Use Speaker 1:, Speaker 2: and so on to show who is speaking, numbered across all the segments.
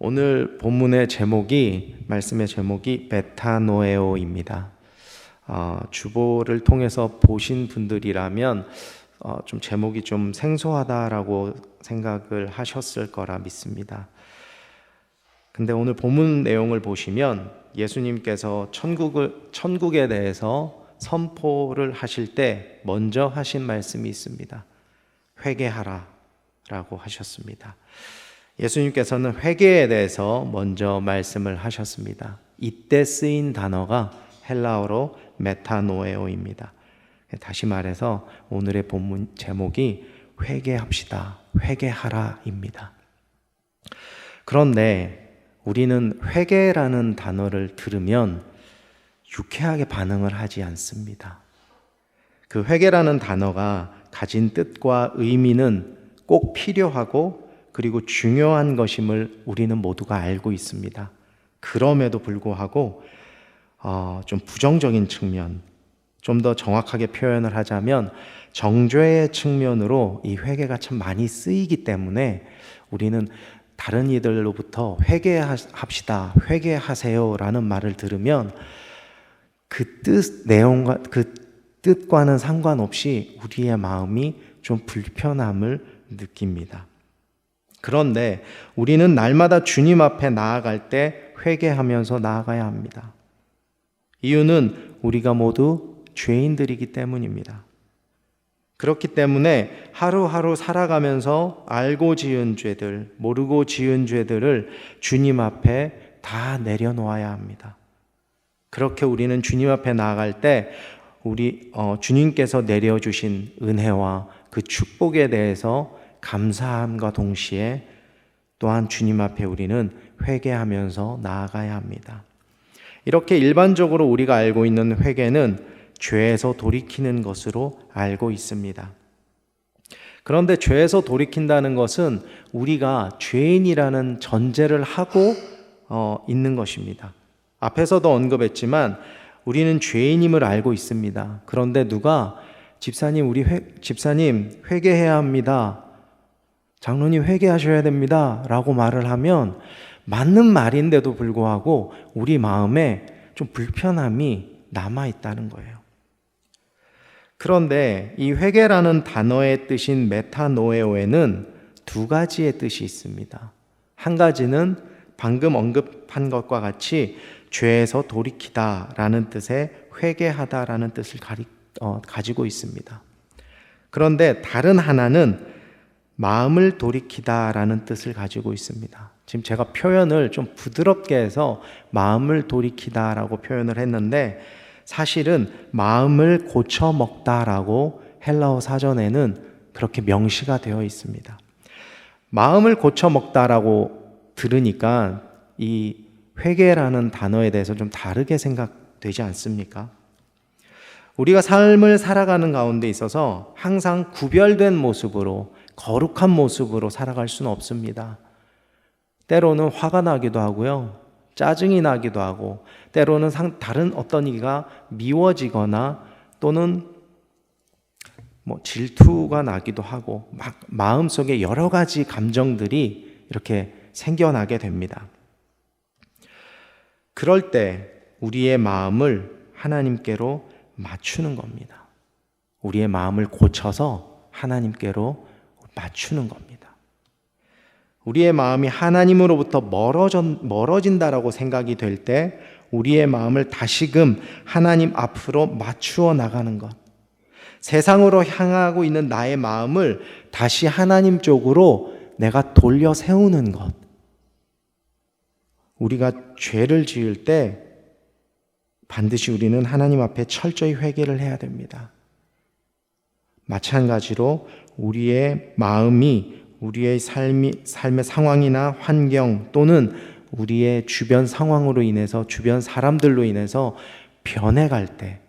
Speaker 1: 오늘 본문의 제목이 말씀의 제목이 베타노에오입니다. 어, 주보를 통해서 보신 분들이라면 어, 좀 제목이 좀 생소하다라고 생각을 하셨을 거라 믿습니다. 근데 오늘 본문 내용을 보시면 예수님께서 천국을 천국에 대해서 선포를 하실 때 먼저 하신 말씀이 있습니다. 회개하라라고 하셨습니다. 예수님께서는 회개에 대해서 먼저 말씀을 하셨습니다. 이때 쓰인 단어가 헬라어로 메타노에오입니다. 다시 말해서 오늘의 본문 제목이 회개합시다. 회개하라입니다. 그런데 우리는 회개라는 단어를 들으면 유쾌하게 반응을 하지 않습니다. 그 회개라는 단어가 가진 뜻과 의미는 꼭 필요하고 그리고 중요한 것임을 우리는 모두가 알고 있습니다. 그럼에도 불구하고 어, 좀 부정적인 측면, 좀 더 정확하게 표현을 하자면 정죄의 측면으로 이 회개가 참 많이 쓰이기 때문에 우리는 다른 이들로부터 회개합시다, 회개하세요라는 말을 들으면 그 뜻 내용과 그 뜻과는 상관없이 우리의 마음이 좀 불편함을 느낍니다. 그런데 우리는 날마다 주님 앞에 나아갈 때 회개하면서 나아가야 합니다. 이유는 우리가 모두 죄인들이기 때문입니다. 그렇기 때문에 하루하루 살아가면서 알고 지은 죄들, 모르고 지은 죄들을 주님 앞에 다 내려놓아야 합니다. 그렇게 우리는 주님 앞에 나아갈 때 우리 어, 주님께서 내려주신 은혜와 그 축복에 대해서 감사함과 동시에 또한 주님 앞에 우리는 회개하면서 나아가야 합니다. 이렇게 일반적으로 우리가 알고 있는 회개는 죄에서 돌이키는 것으로 알고 있습니다. 그런데 죄에서 돌이킨다는 것은 우리가 죄인이라는 전제를 하고 어, 있는 것입니다. 앞에서도 언급했지만 우리는 죄인임을 알고 있습니다. 그런데 누가 집사님 우리 회, 집사님 회개해야 합니다. 장로님 회개하셔야 됩니다. 라고 말을 하면 맞는 말인데도 불구하고 우리 마음에 좀 불편함이 남아 있다는 거예요. 그런데 이 회개라는 단어의 뜻인 메타노에오에는 두 가지의 뜻이 있습니다. 한 가지는 방금 언급한 것과 같이 죄에서 돌이키다 라는 뜻의 회개하다 라는 뜻을 가리, 어, 가지고 있습니다. 그런데 다른 하나는 마음을 돌이키다라는 뜻을 가지고 있습니다. 지금 제가 표현을 좀 부드럽게 해서 마음을 돌이키다라고 표현을 했는데 사실은 마음을 고쳐 먹다라고 헬라어 사전에는 그렇게 명시가 되어 있습니다. 마음을 고쳐 먹다라고 들으니까 이 회개라는 단어에 대해서 좀 다르게 생각되지 않습니까? 우리가 삶을 살아가는 가운데 있어서 항상 구별된 모습으로 거룩한 모습으로 살아갈 수는 없습니다. 때로는 화가 나기도 하고요. 짜증이 나기도 하고, 때로는 다른 어떤 이가 미워지거나 또는 뭐 질투가 나기도 하고, 막 마음속에 여러 가지 감정들이 이렇게 생겨나게 됩니다. 그럴 때 우리의 마음을 하나님께로 맞추는 겁니다. 우리의 마음을 고쳐서 하나님께로 맞추는 겁니다. 우리의 마음이 하나님으로부터 멀어져, 멀어진 다라고 생각이 될 때 우리의 마음을 다시금 하나님 앞으로 맞추어 나가는 것. 세상으로 향하고 있는 나의 마음을 다시 하나님 쪽으로 내가 돌려 세우는 것. 우리가 죄를 지을 때 반드시 우리는 하나님 앞에 철저히 회개를 해야 됩니다. 마찬가지로 우리의 마음이 우리의 삶이, 삶의 상황이나 환경 또는 우리의 주변 상황으로 인해서 주변 사람들로 인해서 변해갈 때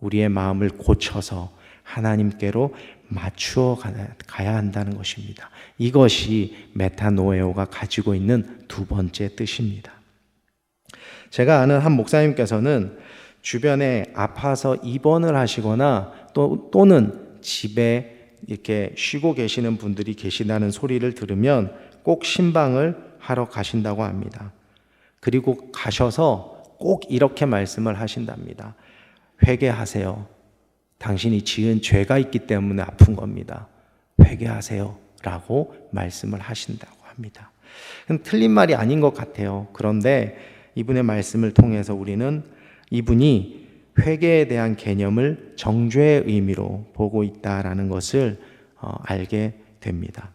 Speaker 1: 우리의 마음을 고쳐서 하나님께로 맞추어 가야 한다는 것입니다. 이것이 메타노에오가 가지고 있는 두 번째 뜻입니다. 제가 아는 한 목사님께서는 주변에 아파서 입원을 하시거나 또, 또는 집에 이렇게 쉬고 계시는 분들이 계시다는 소리를 들으면 꼭 신방을 하러 가신다고 합니다. 그리고 가셔서 꼭 이렇게 말씀을 하신답니다. 회개하세요. 당신이 지은 죄가 있기 때문에 아픈 겁니다. 회개하세요. 라고 말씀을 하신다고 합니다. 틀린 말이 아닌 것 같아요. 그런데 이분의 말씀을 통해서 우리는 이분이 회개에 대한 개념을 정죄의 의미로 보고 있다라는 것을 어, 알게 됩니다.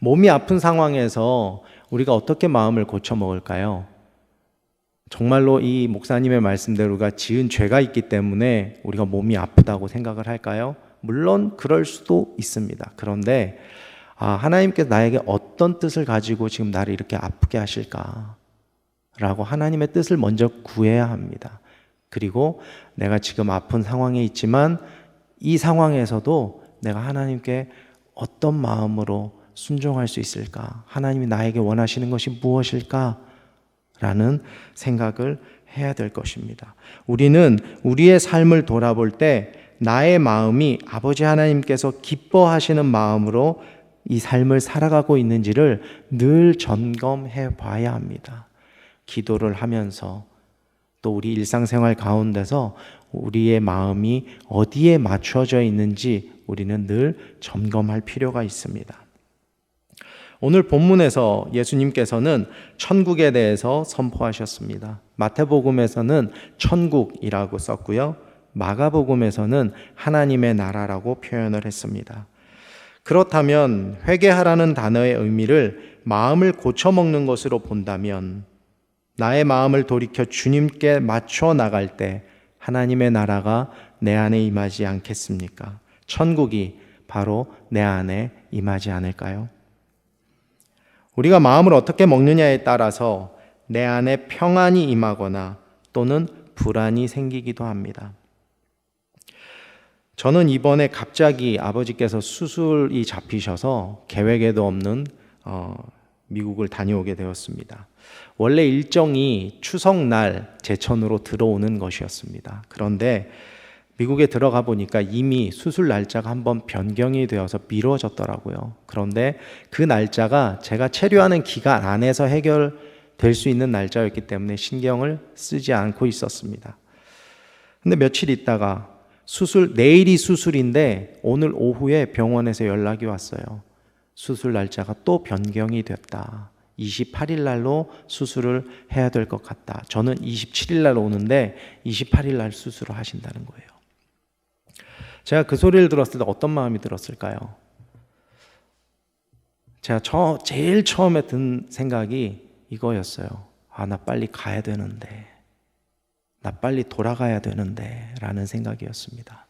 Speaker 1: 몸이 아픈 상황에서 우리가 어떻게 마음을 고쳐 먹을까요? 정말로 이 목사님의 말씀대로가 지은 죄가 있기 때문에 우리가 몸이 아프다고 생각을 할까요? 물론 그럴 수도 있습니다. 그런데 아, 하나님께서 나에게 어떤 뜻을 가지고 지금 나를 이렇게 아프게 하실까? 라고 하나님의 뜻을 먼저 구해야 합니다. 그리고 내가 지금 아픈 상황에 있지만 이 상황에서도 내가 하나님께 어떤 마음으로 순종할 수 있을까? 하나님이 나에게 원하시는 것이 무엇일까? 라는 생각을 해야 될 것입니다. 우리는 우리의 삶을 돌아볼 때 나의 마음이 아버지 하나님께서 기뻐하시는 마음으로 이 삶을 살아가고 있는지를 늘 점검해 봐야 합니다. 기도를 하면서 또 우리 일상생활 가운데서 우리의 마음이 어디에 맞춰져 있는지 우리는 늘 점검할 필요가 있습니다. 오늘 본문에서 예수님께서는 천국에 대해서 선포하셨습니다. 마태복음에서는 천국이라고 썼고요. 마가복음에서는 하나님의 나라라고 표현을 했습니다. 그렇다면 회개하라는 단어의 의미를 마음을 고쳐먹는 것으로 본다면 나의 마음을 돌이켜 주님께 맞춰 나갈 때 하나님의 나라가 내 안에 임하지 않겠습니까? 천국이 바로 내 안에 임하지 않을까요? 우리가 마음을 어떻게 먹느냐에 따라서 내 안에 평안이 임하거나 또는 불안이 생기기도 합니다. 저는 이번에 갑자기 아버지께서 수술이 잡히셔서 계획에도 없는 어, 미국을 다녀오게 되었습니다. 원래 일정이 추석날 제천으로 들어오는 것이었습니다. 그런데 미국에 들어가 보니까 이미 수술 날짜가 한번 변경이 되어서 미뤄졌더라고요. 그런데 그 날짜가 제가 체류하는 기간 안에서 해결될 수 있는 날짜였기 때문에 신경을 쓰지 않고 있었습니다. 근데 며칠 있다가 수술, 내일이 수술인데 오늘 오후에 병원에서 연락이 왔어요. 수술 날짜가 또 변경이 됐다. 28일 날로 수술을 해야 될 것 같다. 저는 27일 날 오는데 28일 날 수술을 하신다는 거예요. 제가 그 소리를 들었을 때 어떤 마음이 들었을까요? 제가 저 제일 처음에 든 생각이 이거였어요. 아, 나 빨리 가야 되는데. 나 빨리 돌아가야 되는데. 라는 생각이었습니다.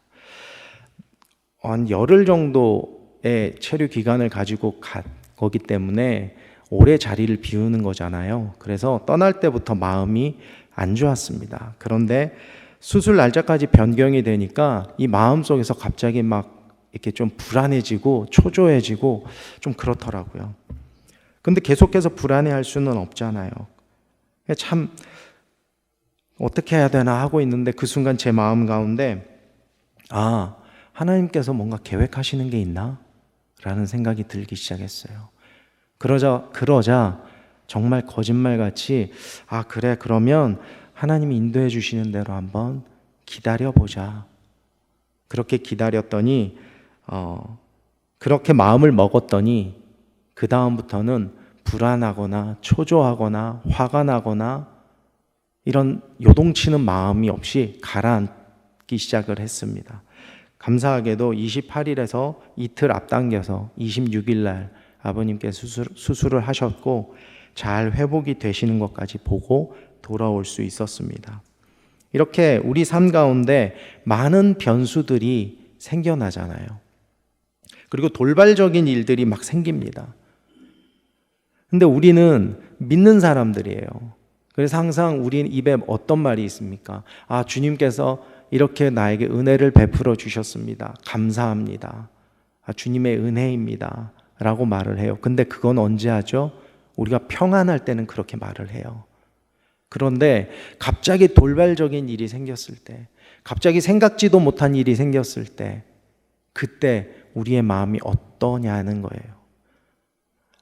Speaker 1: 한 열흘 정도의 체류 기간을 가지고 가, 거기 때문에 오래 자리를 비우는 거잖아요. 그래서 떠날 때부터 마음이 안 좋았습니다. 그런데 수술 날짜까지 변경이 되니까 이 마음 속에서 갑자기 막 이렇게 좀 불안해지고 초조해지고 좀 그렇더라고요. 근데 계속해서 불안해할 수는 없잖아요. 참 어떻게 해야 되나 하고 있는데 그 순간 제 마음 가운데 아 하나님께서 뭔가 계획하시는 게 있나? 라는 생각이 들기 시작했어요. 그러자 그러자 정말 거짓말같이 아 그래 그러면 하나님이 인도해 주시는 대로 한번 기다려 보자. 그렇게 기다렸더니 어, 그렇게 마음을 먹었더니 그 다음부터는 불안하거나 초조하거나 화가 나거나 이런 요동치는 마음이 없이 가라앉기 시작을 했습니다. 감사하게도 28일에서 이틀 앞당겨서 26일 날 아버님께 수술, 수술을 하셨고 잘 회복이 되시는 것까지 보고 돌아올 수 있었습니다. 이렇게 우리 삶 가운데 많은 변수들이 생겨나잖아요. 그리고 돌발적인 일들이 막 생깁니다. 근데 우리는 믿는 사람들이에요. 그래서 항상 우리 입에 어떤 말이 있습니까? 아, 주님께서 이렇게 나에게 은혜를 베풀어 주셨습니다. 감사합니다. 아, 주님의 은혜입니다. 라고 말을 해요. 근데 그건 언제 하죠? 우리가 평안할 때는 그렇게 말을 해요. 그런데 갑자기 돌발적인 일이 생겼을 때, 갑자기 생각지도 못한 일이 생겼을 때, 그때 우리의 마음이 어떠냐는 거예요.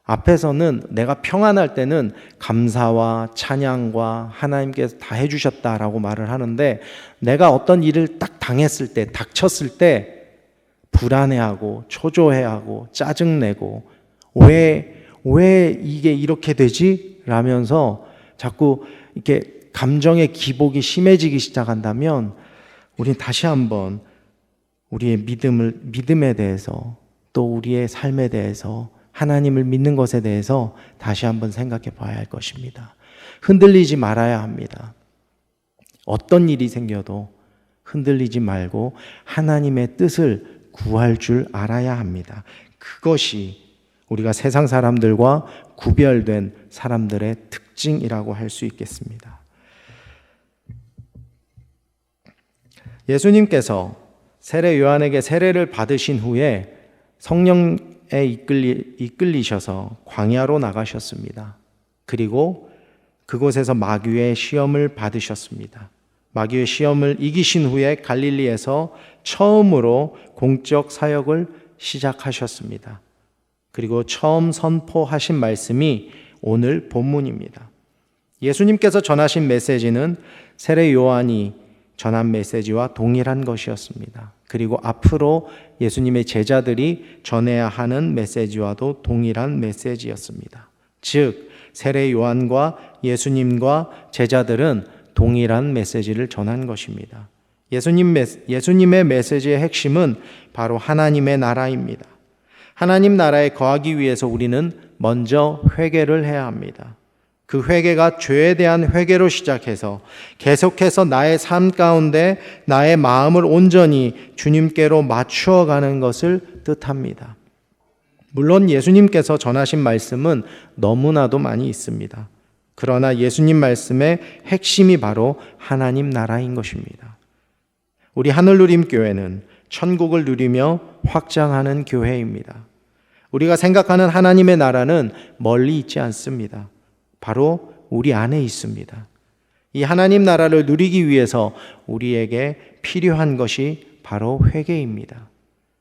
Speaker 1: 앞에서는 내가 평안할 때는 감사와 찬양과 하나님께서 다 해주셨다라고 말을 하는데 내가 어떤 일을 딱 당했을 때, 닥쳤을 때 불안해하고 초조해하고 짜증내고 왜, 왜 이게 이렇게 되지? 라면서 자꾸 이렇게 감정의 기복이 심해지기 시작한다면 우린 다시 한번 우리의 믿음을, 믿음에 대해서 또 우리의 삶에 대해서 하나님을 믿는 것에 대해서 다시 한번 생각해 봐야 할 것입니다. 흔들리지 말아야 합니다. 어떤 일이 생겨도 흔들리지 말고 하나님의 뜻을 구할 줄 알아야 합니다. 그것이 우리가 세상 사람들과 구별된 사람들의 특징이라고 할 수 있겠습니다. 예수님께서 세례 요한에게 세례를 받으신 후에 성령에 이끌리, 이끌리셔서 광야로 나가셨습니다. 그리고 그곳에서 마귀의 시험을 받으셨습니다. 마귀의 시험을 이기신 후에 갈릴리에서 처음으로 공적 사역을 시작하셨습니다. 그리고 처음 선포하신 말씀이 오늘 본문입니다. 예수님께서 전하신 메시지는 세례 요한이 전한 메시지와 동일한 것이었습니다. 그리고 앞으로 예수님의 제자들이 전해야 하는 메시지와도 동일한 메시지였습니다. 즉, 세례 요한과 예수님과 제자들은 동일한 메시지를 전한 것입니다. 예수님 메, 예수님의 메시지의 핵심은 바로 하나님의 나라입니다. 하나님 나라에 거하기 위해서 우리는 먼저 회개를 해야 합니다. 그 회개가 죄에 대한 회개로 시작해서 계속해서 나의 삶 가운데 나의 마음을 온전히 주님께로 맞추어 가는 것을 뜻합니다. 물론 예수님께서 전하신 말씀은 너무나도 많이 있습니다. 그러나 예수님 말씀의 핵심이 바로 하나님 나라인 것입니다. 우리 하늘 누림 교회는 천국을 누리며 확장하는 교회입니다. 우리가 생각하는 하나님의 나라는 멀리 있지 않습니다. 바로 우리 안에 있습니다. 이 하나님 나라를 누리기 위해서 우리에게 필요한 것이 바로 회개입니다.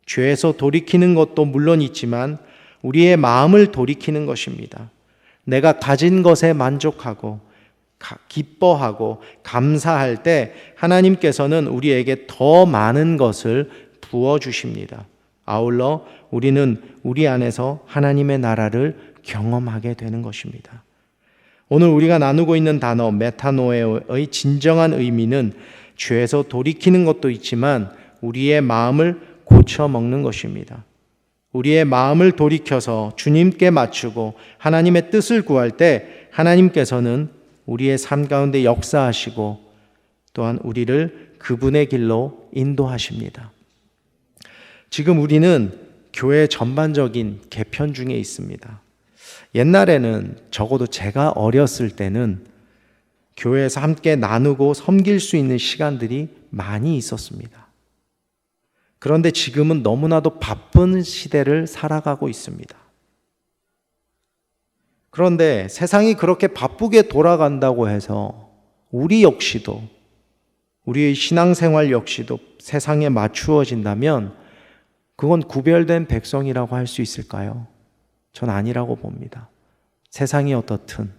Speaker 1: 죄에서 돌이키는 것도 물론 있지만 우리의 마음을 돌이키는 것입니다. 내가 가진 것에 만족하고 기뻐하고 감사할 때 하나님께서는 우리에게 더 많은 것을 부어 주십니다. 아울러 우리는 우리 안에서 하나님의 나라를 경험하게 되는 것입니다. 오늘 우리가 나누고 있는 단어 메타노에의 진정한 의미는 죄에서 돌이키는 것도 있지만 우리의 마음을 고쳐 먹는 것입니다. 우리의 마음을 돌이켜서 주님께 맞추고 하나님의 뜻을 구할 때 하나님께서는 우리의 삶 가운데 역사하시고 또한 우리를 그분의 길로 인도하십니다. 지금 우리는 교회 전반적인 개편 중에 있습니다. 옛날에는 적어도 제가 어렸을 때는 교회에서 함께 나누고 섬길 수 있는 시간들이 많이 있었습니다. 그런데 지금은 너무나도 바쁜 시대를 살아가고 있습니다. 그런데 세상이 그렇게 바쁘게 돌아간다고 해서 우리 역시도 우리의 신앙생활 역시도 세상에 맞추어진다면 그건 구별된 백성이라고 할 수 있을까요? 전 아니라고 봅니다. 세상이 어떻든,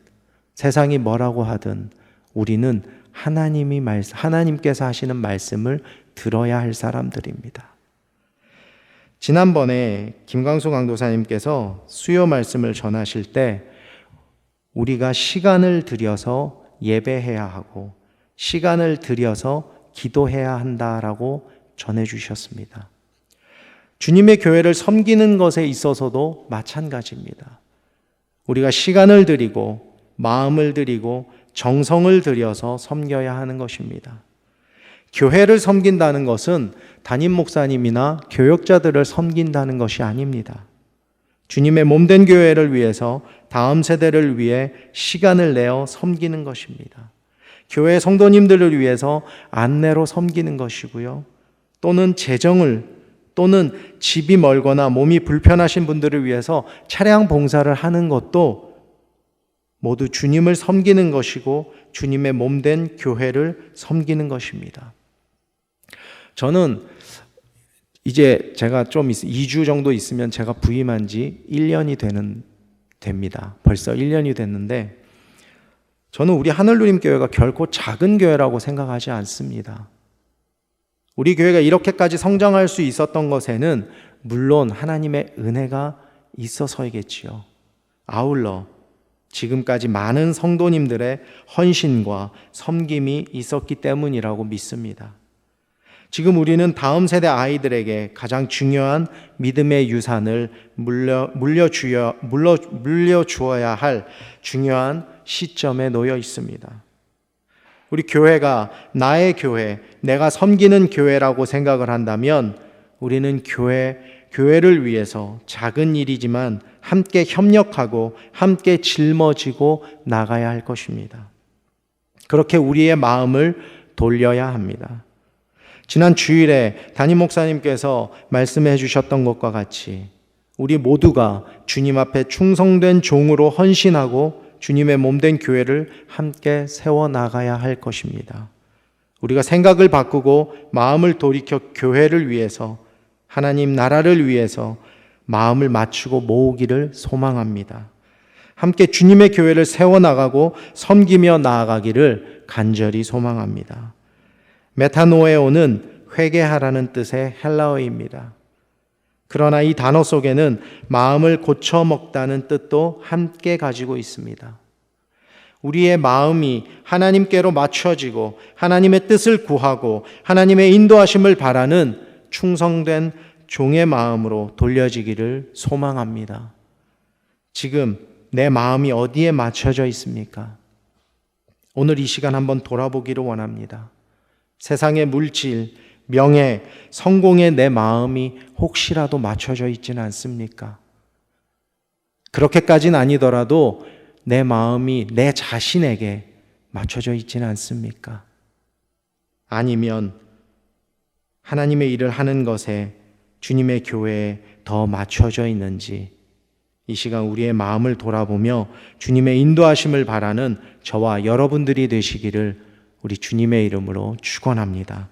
Speaker 1: 세상이 뭐라고 하든, 우리는 하나님이 말, 하나님께서 하시는 말씀을 들어야 할 사람들입니다. 지난번에 김광수 강도사님께서 수요 말씀을 전하실 때 우리가 시간을 들여서 예배해야 하고 시간을 들여서 기도해야 한다라고 전해 주셨습니다. 주님의 교회를 섬기는 것에 있어서도 마찬가지입니다. 우리가 시간을 들이고 마음을 들이고 정성을 들여서 섬겨야 하는 것입니다. 교회를 섬긴다는 것은 담임 목사님이나 교역자들을 섬긴다는 것이 아닙니다. 주님의 몸된 교회를 위해서 다음 세대를 위해 시간을 내어 섬기는 것입니다. 교회 성도님들을 위해서 안내로 섬기는 것이고요. 또는 재정을 또는 집이 멀거나 몸이 불편하신 분들을 위해서 차량 봉사를 하는 것도 모두 주님을 섬기는 것이고 주님의 몸된 교회를 섬기는 것입니다. 저는 이제 제가 좀 2주 정도 있으면 제가 부임한 지 1년이 되는 됩니다. 벌써 1년이 됐는데 저는 우리 하늘누림 교회가 결코 작은 교회라고 생각하지 않습니다. 우리 교회가 이렇게까지 성장할 수 있었던 것에는 물론 하나님의 은혜가 있어서이겠지요. 아울러 지금까지 많은 성도님들의 헌신과 섬김이 있었기 때문이라고 믿습니다. 지금 우리는 다음 세대 아이들에게 가장 중요한 믿음의 유산을 물려 물려주어 물려 물려주어야 할 중요한 시점에 놓여 있습니다. 우리 교회가 나의 교회, 내가 섬기는 교회라고 생각을 한다면 우리는 교회 교회를 위해서 작은 일이지만 함께 협력하고 함께 짊어지고 나가야 할 것입니다. 그렇게 우리의 마음을 돌려야 합니다. 지난 주일에 담임 목사님께서 말씀해 주셨던 것과 같이 우리 모두가 주님 앞에 충성된 종으로 헌신하고 주님의 몸된 교회를 함께 세워 나가야 할 것입니다. 우리가 생각을 바꾸고 마음을 돌이켜 교회를 위해서 하나님 나라를 위해서 마음을 맞추고 모으기를 소망합니다. 함께 주님의 교회를 세워 나가고 섬기며 나아가기를 간절히 소망합니다. 메타노에오는 회개하라는 뜻의 헬라어입니다. 그러나 이 단어 속에는 마음을 고쳐 먹다는 뜻도 함께 가지고 있습니다. 우리의 마음이 하나님께로 맞춰지고 하나님의 뜻을 구하고 하나님의 인도하심을 바라는 충성된 종의 마음으로 돌려지기를 소망합니다. 지금 내 마음이 어디에 맞춰져 있습니까? 오늘 이 시간 한번 돌아보기를 원합니다. 세상의 물질, 명예, 성공에 내 마음이 혹시라도 맞춰져 있지는 않습니까? 그렇게까지는 아니더라도 내 마음이 내 자신에게 맞춰져 있지는 않습니까? 아니면 하나님의 일을 하는 것에 주님의 교회에 더 맞춰져 있는지 이 시간 우리의 마음을 돌아보며 주님의 인도하심을 바라는 저와 여러분들이 되시기를 우리 주님의 이름으로 축원합니다.